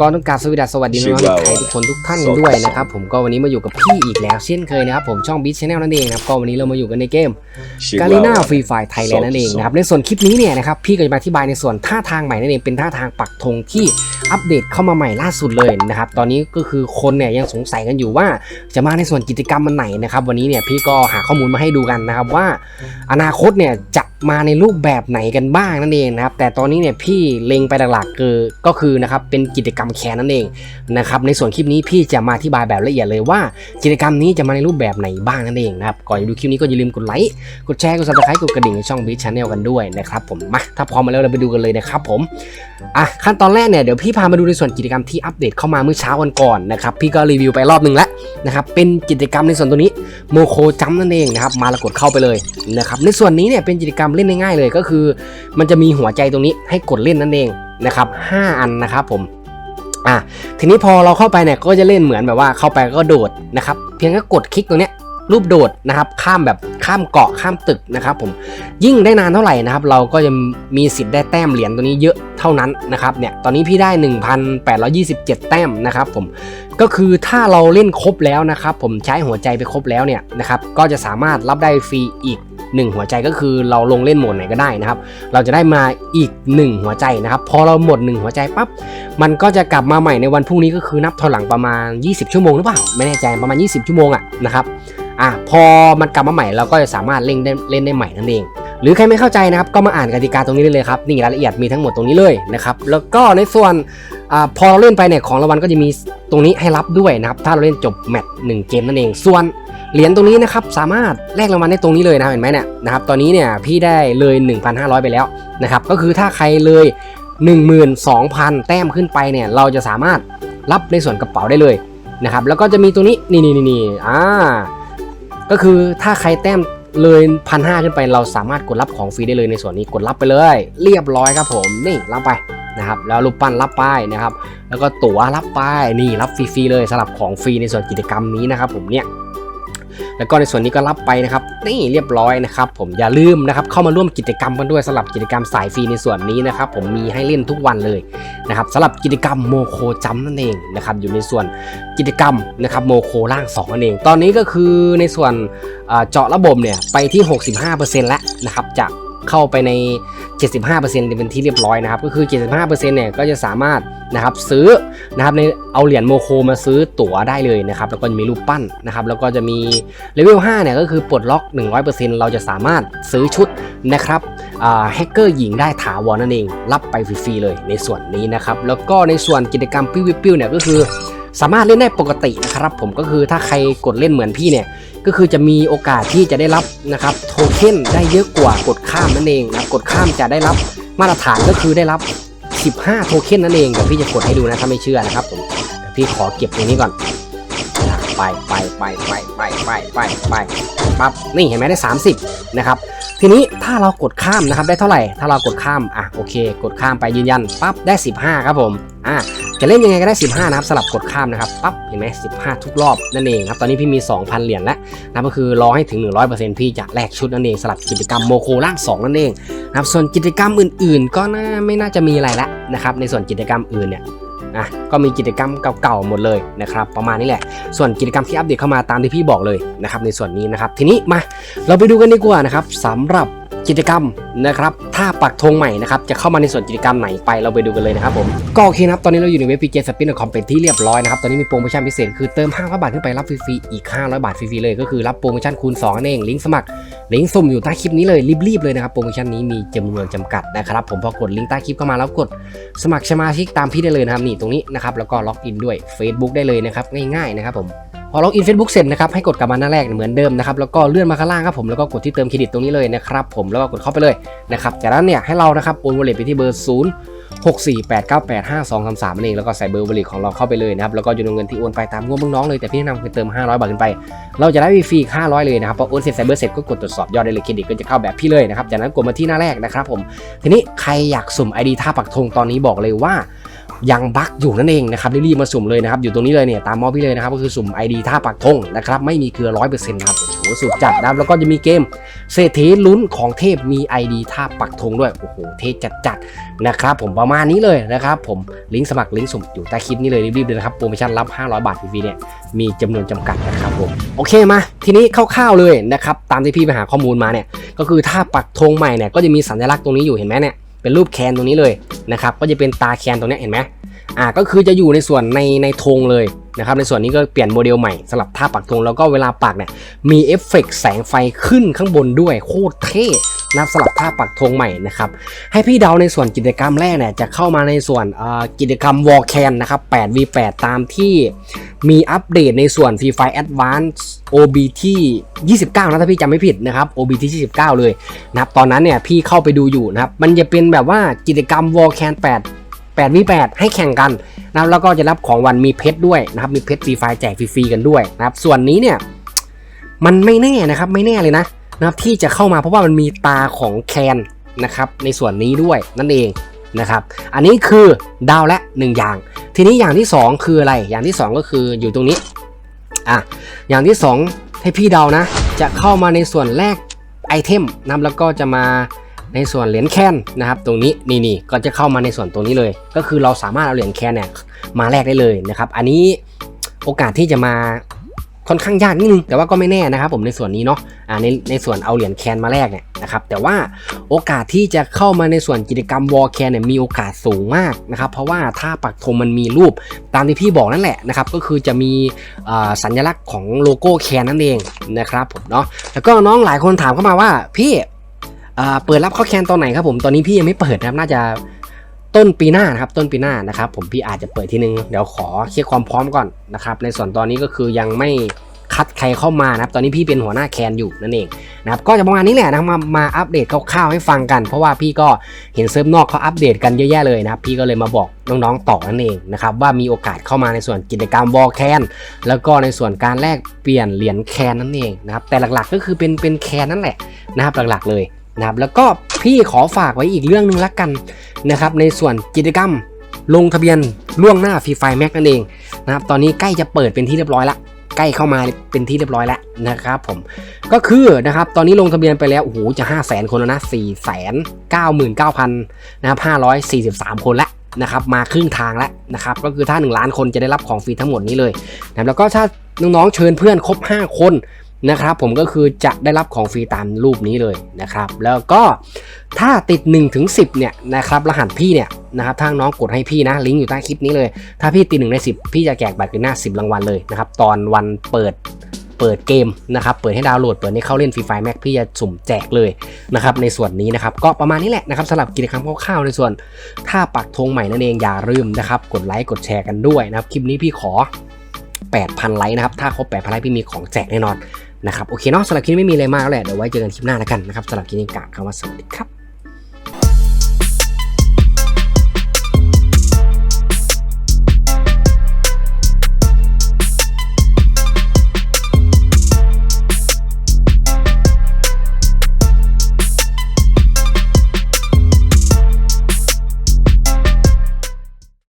ก็ต้องกรารสวัสดีสวัสดีน้องๆไทยทุกคนทุกท่านกันด้วยนะครับผมก็วันนี้มาอยู่กับพี่อีกแล้วเช่นเคยนะครับผมช่อง b ิ t Channel นั่นเองนะครับก็วันนี้เรามาอยู่กันในเกมกาลีนาฟรีไฟไทยแลนด์นั่นเองนะครับในส่วนคลิปนี้เนี่ยนะครับพี่ก็จะมาอธิบายในส่วนท่าทางใหม่นั่นเองเป็นท่าทางปักธงที่อัปเดตเข้ามาใหม่ล่าสุดเลยนะครับตอนนี้ก็คือคนเนี่ยยังสงสัยกันอยู่ว่า จะมาในส่วนกิจกรรมมันไหนนะครับวันนี้เนี่ยพี่ก็หาข้อมูลมาให้ดูกันนะครับว่า อนาคตเนี่ยจะ มาในรูปแบบไหนกันบ้างนั่นเองนะครับแต่ตอนนี้เนี่ยพี่เล็งไปหลักๆคือก็คือนะครับเป็นกิจกรรมแคนนั่นเองนะครับในส่วนคลิปนี้พี่จะมาอธิบายแบบละเอียดเลยว่ากิจกรรมนี้จะมาในรูปแบบไหนบ้างนั่นเองนะครับก่อนจะดูคลิปนี้ก็อย่าลืมกดไลค์กดแชร์กดซับสไครต์กดกระดิ่งในช่อง b ิ t Channel กันด้วยนะครับผมมาถ้าพร้อมมาแล้วเราไปดูกันเลยนะครับผมอะขั้นตอนแรกเนี่ยเดี๋ยวพี่พามาดูในส่วนกิจกรรมที่อัปเดตเข้ามาเมื่อเช้าวันก่อนนะครับพี่ก็รีวิวไปรอบหนึ่งแล้วนะครับเป็นกิจกรรมในส่วนตัวนี้โมโคจัมนั่นเองนะครับมาแล้วกดเข้าไปเลยนะครับในส่วนนี้เนี่ยเป็นกิจกรรมเล่นง่ายๆเลยก็คือ มันจะมีหัวใจตรงนี้ให้กดเล่นนั่นเองนะครับ 5 อันนะครับผมอะทีนี้พอเราเข้าไปเนี่ยก็จะเล่นเหมือนแบบว่าเข้าไปก็โดดนะครับ เพียงแค่กดคลิกตรงเนี้ยรูปโดดนะครับข้ามแบบข้ามเกาะข้ามตึกนะครับผมยิ่งได้นานเท่าไหร่นะครับ เราก็จะมีสิทธิ์ได้แต้มเหรียญตัวนี้เยอะเท่านั้นนะครับเนี่ยตอนนี้พี่ได้ 1,827 แต้มนะครับผมก็คือถ้าเราเล่นครบแล้วนะครับ ผมใช้หัวใจไปครบแล้วเนี่ยนะครับก็จะสามารถรับได้ฟรีอีก 1 หัวใจก็คือเราลงเล่นโหมดไหนก็ได้นะครับ เราจะได้มาอีก 1 หัวใจนะครับ พอเราหมด 1 หัวใจปั๊บ มันก็จะกลับมาใหม่ในวันพรุ่งนี้ก็คือนับถอยหลังประมาณ 20 ชั่วโมงหรือเปล่า ไม่แน่ใจประมาณ 20 ชั่วโมงอะนะครับ อะพอมันกลับมาใหม่เราก็จะสามารถเล่นได้เล่นได้ใหม่นั่นเอง หรือใครไม่เข้าใจนะครับก็มาอ่านกติกาตรงนี้ได้เลยครับนี่รายละเอียดมีทั้งหมดตรงนี้เลยนะครับแล้วก็ในส่วนอพอเราเล่นไปเนี่ยของรางวัลก็จะมีตรงนี้ให้รับด้วยนะครับถ้าเราเล่นจบแมตช์หนึ่งเกมนั่นเองส่วนเหรียญตรงนี้นะครับสามารถแลกรางวัลได้ตรงนี้เลยนะเห็นไหมเนี่ยนะครับตอนนี้เนี่ยพี่ได้เลย 1,500 ไปแล้วนะครับก็คือถ้าใครเลย 12,000 แต้มขึ้นไปเนี่ยเราจะสามารถรับในส่วนกระเป๋าได้เลยนะครับแล้วก็จะมีตัวนี้นี่นี่นี่นี่อ่าก็คือถ้าใครแต้ม เลยพันห้าขึ้นไปเราสามารถกดรับของฟรีได้เลยในส่วนนี้กดรับไปเลย เรียบร้อยครับผมนี่รับไปนะครับแล้วรูปปั้นรับไปนะครับ แล้วก็ตั๋วรับไปนี่รับฟรีๆเลยสำหรับของฟรีในส่วนกิจกรรมนี้นะครับผมเนี่ย แล้วก็ในส่วนนี้ก็รับไปนะครับนี่เรียบร้อยนะครับผมอย่าลืมนะครับเข้ามาร่วมกิจกรรมกันด้วยสำหรับกิจกรรมสายฟรีในส่วนนี้นะครับผมมีให้เล่นทุกวันเลยนะครับสำหรับกิจกรรมโมโคจัมนั่นเองนะครับอยู่ในส่วนกิจกรรมนะครับโมโคล่าง2นั่นเอง ตอนนี้ก็คือในส่วนเจาะระบบเนี่ยไปที่ 65%แล้วนะครับจะ เข้าไปใน 75%เป็นที่เรียบร้อยนะครับ ก็คือ 75%เนี่ยก็จะสามารถนะครับซื้อนะครับในเอาเหรียญโมโคมาซื้อตั๋วได้เลยนะครับ แล้วก็จะมีรูปปั้นนะครับ แล้วก็จะมีเลเวล5เนี่ยก็คือปลดล็อก 100%เราจะสามารถซื้อชุดนะครับแฮกเกอร์หญิงได้ถาวรนั่นเอง รับไปฟรีๆเลยในส่วนนี้นะครับ แล้วก็ในส่วนกิจกรรมปิ้วปิ้วเนี่ยก็คือ สามารถเล่นได้ปกตินะครับ ผมก็คือถ้าใครกดเล่นเหมือนพี่เนี่ย ก็คือจะมีโอกาสที่จะได้รับนะครับโทเค็นได้เยอะกว่ากดข้ามนั่นเองนะกดข้ามจะได้รับมาตรฐานก็คือได้รับ 15 โทเค็นนั่นเองเดี๋ยวพี่จะกดให้ดูนะถ้าไม่เชื่อนะครับผมเดี๋ยวพี่ขอเก็บตรงนี้ก่อนไปไปไปไปไปไปไปไปปั๊บนี่เห็นไหมได้ 30นะครับทีนี้ถ้าเรากดข้ามนะครับได้เท่าไหร่ ถ้าเรากดข้ามอะโอเค กดข้ามไปยืนยันปั๊บได้ 15 ครับผมอะ จะเล่นยังไงก็ได้ 15 นะครับสลับกดข้ามนะครับปั๊บเห็นไหม15 ทุกรอบนั่นเองครับตอนนี้พี่มี 2,000 เหรียญแล้วนะก็คือรอให้ถึง 100%พี่จะแลกชุดนั่นเองสลับกิจกรรมโมโคล่าง 2 นั่นเองนะครับส่วนกิจกรรมอื่น ๆ ก็น่าไม่น่าจะมีอะไรและนะครับในส่วนกิจกรรมอื่นเนี่ยนะก็มีกิจกรรมเก่าๆหมดเลยนะครับประมาณนี้แหละ ส่วนกิจกรรมที่อัปเดตเข้ามาตามที่พี่บอกเลยนะครับในส่วนนี้นะครับทีนี้มาเราไปดูกันดีกว่านะครับสำหรับ กิจกรรมนะครับ ถ้าปักธงใหม่นะครับ จะเข้ามาในส่วนกิจกรรมไหนไปเราไปดูกันเลยนะครับผม ก็โอเคนะครับ ตอนนี้เราอยู่ในเว็บพีเจสปินคอมเป็นที่เรียบร้อยนะครับ ตอนนี้มีโปรโมชั่นพิเศษคือเติม500บาทขึ้นไปรับฟรีๆอีก 500 บาทฟรีๆเลยก็คือรับโปรโมชั่นคูณ2นั่นเองลิงก์สมัครลิงก์สุ่มอยู่ใต้คลิปนี้เลยรีบๆเลยนะครับโปรโมชั่นนี้มีจำนวนจำกัดนะครับผมพอกดลิงก์ใต้คลิปเข้ามาแล้วกด สมัครสมาชิกตามพี่ได้เลยนะครับนี่ตรงนี้นะครับแล้วก็ล็อกอินด้วย Facebook ได้เลยนะครับง่ายๆนะครับผม อล็อกอิน Facebook เสร็จนะครับให้กดกลับมาหน้าแรกเหมือนเดิมนะครับแล้วก็เลื่อนมาข้างล่างครับผมแล้วก็กดที่เติมเครดิตตรงนี้เลยนะครับผมแล้วก็กดเข้าไปเลยนะครับจากนั้นเนี่ยให้เรานะครับโอนวอลเล็ตไปที่เบอร์ 0 6 4 8 9 8 5 2 3 3นั่นเองแล้วก็ใส่เบอร์วอลเล็ตของเราเข้าไปเลยนะครับแล้วก็จำนวนเงินที่โอนไปตามงบน้องๆเลยแต่พี่แนะนำคือเติม 500 บาทขึ้นไป เราจะได้ฟรี500 เลยนะครับพอโอนเสร็จใส่เบอร์เสร็จก็กดตรวจสอบยอดได้เลยเครดิตก็จะเข้าแบบพี่เลยนะครับจากนั้นกดมาที่หน้าแรกนะครับผมทีนี้ใครอยากสุ่ม ID ท่าปักธงตอนนี้บอกเลยว่า ยังบั๊กอยู่นั่นเองนะครับรีบมาสุ่มเลยนะครับอยู่ตรงนี้เลยเนี่ยตามมอพี่เลยนะครับก็คือสุ่ม ID ท่าปักธงนะครับไม่มีเกลือร้อยเปอร์เซ็นต์ครับโอ้โหสุดจัดนะครับแล้วก็จะมีเกมเศรษฐีลุ้นของเทพมี ID ท่าปักธงด้วยโอ้โหเท่จัดๆนะครับผมประมาณนี้เลยนะครับผมลิงก์สมัครลิงก์สุ่มอยู่ใต้คลิปนี้เลยรีบๆเลยนะครับโปรโมชั่นรับ 500 บาทฟรีๆเนี่ยมีจำนวนจำกัดนะครับผมโอเคมา ทีนี้คร่าวๆเลยนะครับตามที่พี่ไปหาข้อมูลมาเนี่ยก็คือท่าปักธงใหม่เนี่ยก็จะมีสัญลักษณ์ตรงนี้อยู่เห็นไหมเนี่ย เป็นรูปแคนตรงนี้เลยนะครับก็จะเป็นตาแคนตรงนี้เห็นไหมอ่าก็คือจะอยู่ในส่วนในในธงเลย นะครับในส่วนนี้ก็เปลี่ยนโมเดลใหม่สำหรับท่าปักธงแล้วก็เวลาปักเนี่ยมีเอฟเฟกต์แสงไฟขึ้นข้างบนด้วยโคตรเท่นับสำหรับท่าปักธงใหม่นะครับให้พี่เดาในส่วนกิจกรรมแรกเนี่ยจะเข้ามาในส่วนกิจกรรมวอลแคนนะครับ 8v8 ตามที่มีอัปเดตในส่วน Free Fire Advance OBT 29 นะถ้าพี่จำไม่ผิดนะครับ OBT 29 เลยนะครับตอนนั้นเนี่ยพี่เข้าไปดูอยู่นะครับมันจะเป็นแบบว่ากิจกรรมวอลแคน8 8 v 8ให้แข่งกันนะครับแล้วก็จะรับของวันมีเพชรด้วยนะครับมีเพชรฟรีไฟแจกฟรีๆกันด้วยนะครับส่วนนี้เนี่ยมันไม่แน่นะครับไม่แน่เลยนะนะครับที่จะเข้ามาเพราะว่ามันมีตาของแคนนะครับในส่วนนี้ด้วยนั่นเองนะครับอันนี้คือดาวและหนึ่งอย่าง ทีนี้อย่างที่สองคืออะไรอย่างที่สองก็คืออยู่ตรงนี้อะอย่างที่สองให้พี่เดานะ จะเข้ามาในส่วนแรกไอเทมนะแล้วก็จะมา ในส่วนเหรียญแคนนะครับตรงนี้นี่นี่ก็จะเข้ามาในส่วนตรงนี้เลย ก็คือเราสามารถเอาเหรียญแคนเนี่ยมาแลกได้เลยนะครับอันนี้โอกาสที่จะมาค่อนข้างยากนิดนึงแต่ว่าก็ไม่แน่นะครับผมในส่วนนี้เนาะอ่าในในส่วนเอาเหรียญแคนมาแลกเนี่ยนะครับแต่ว่าโอกาสที่จะเข้ามาในส่วนกิจกรรมวอลแคนเนี่ยมีโอกาสสูงมากนะครับเพราะว่าถ้าปักธงมันมีรูปตามที่พี่บอกนั่นแหละนะครับก็คือจะมีสัญลักษณ์ของโลโก้แคนนั่นเองนะครับผมเนาะแล้วก็น้องหลายคนถามเข้ามาว่าพี่ เปิดรับเข้าแคนตอนไหนครับผมตอนนี้พี่ยังไม่เปิดนะครับน่าจะต้นปีหน้านะครับต้นปีหน้านะครับ ผมพี่อาจจะเปิดทีนึงเดี๋ยวขอเช็คความพร้อมก่อนนะครับในส่วนตอนนี้ก็คือยังไม่คัดใครเข้ามานะครับตอนนี้พี่เป็นหัวหน้าแคนอยู่นั่นเองนะครับก็จะประมาณนี้แหละนะครับมามาอัปเดตคร่าวๆให้ฟังกัน เพราะว่าพี่ก็เห็นเซิร์ฟนอกเขาอัปเดตกันเยอะแยะเลยนะครับพี่ก็เลยมาบอกน้องๆต่อนั่นเองนะครับว่ามีโอกาสเข้ามาในส่วนกิจกรรมวอลแคนแล้วก็ในส่วนการแลกเปลี่ยนเหรียญแคนนั่นเองนะครับแต่หลักๆก็คือเป็นเป็นแคนนั่นแหละนะครับหลักๆเลย นะครับแล้วก็พี่ขอฝากไว้อีกเรื่องหนึงละกันนะครับในส่วนกิจกรรมลงทะเบียนล่วงหน้าฟรีไฟแม็กนั่นเองนะครับตอนนี้ใกล้จะเปิดเป็นที่เรียบร้อยละใกล้เข้ามาเป็นที่เรียบร้อยแล้วนะครับผมก็คือนะครับตอนนี้ลงทะเบียนไปแล้วโอ้โหจะ 5 0 0 0 0 0คนแล้วนะ4 9 9 9 0 0นะครับ543 คนแล้วนะครับมาครึ่งทางแล้วนะครับก็คือถ้า 1 ล้านคนจะได้รับของฟรีทั้งหมดนี้เลยนะแล้วก็ถ้าน้องๆเชิญเพื่อนครบ 5 คน นะครับผมก็คือจะได้รับของฟรีตามรูปนี้เลยนะครับ แล้วก็ถ้าติด1ถึง10เนี่ยนะครับรหัสพี่เนี่ยนะครับทางน้องกดให้พี่นะลิงก์อยู่ใต้คลิปนี้เลย ถ้าพี่ติด1ใน 10 พี่จะแจกบัตรกันหน้า 10 รางวัลเลยนะครับตอนวันเปิดเปิดเกมนะครับเปิดให้ดาวน์โหลดเปิดให้เข้าเล่นฟรีไฟแม็กพี่จะสุ่มแจกเลยนะครับในส่วนนี้นะครับก็ประมาณนี้แหละนะครับสำหรับกิจกรรมคร่าวๆในส่วน ถ้าปักธงใหม่นั่นเองอย่าลืมนะครับกดไลค์กดแชร์กันด้วยนะครับคลิปนี้พี่ขอ 8,000 ไลค์นะครับถ้าครบ 8,000 ไลค์พี่มีของแจกแน่นอน นะครับโอเคเนาะสำหรับคลิปนี้ไม่มีอะไรมากแล้วแหละเดี๋ยวไว้เจอกันคลิปหน้าแล้วกันนะครับสำหรับคลิปนี้กล่าบคำว่าสวัสดีครับ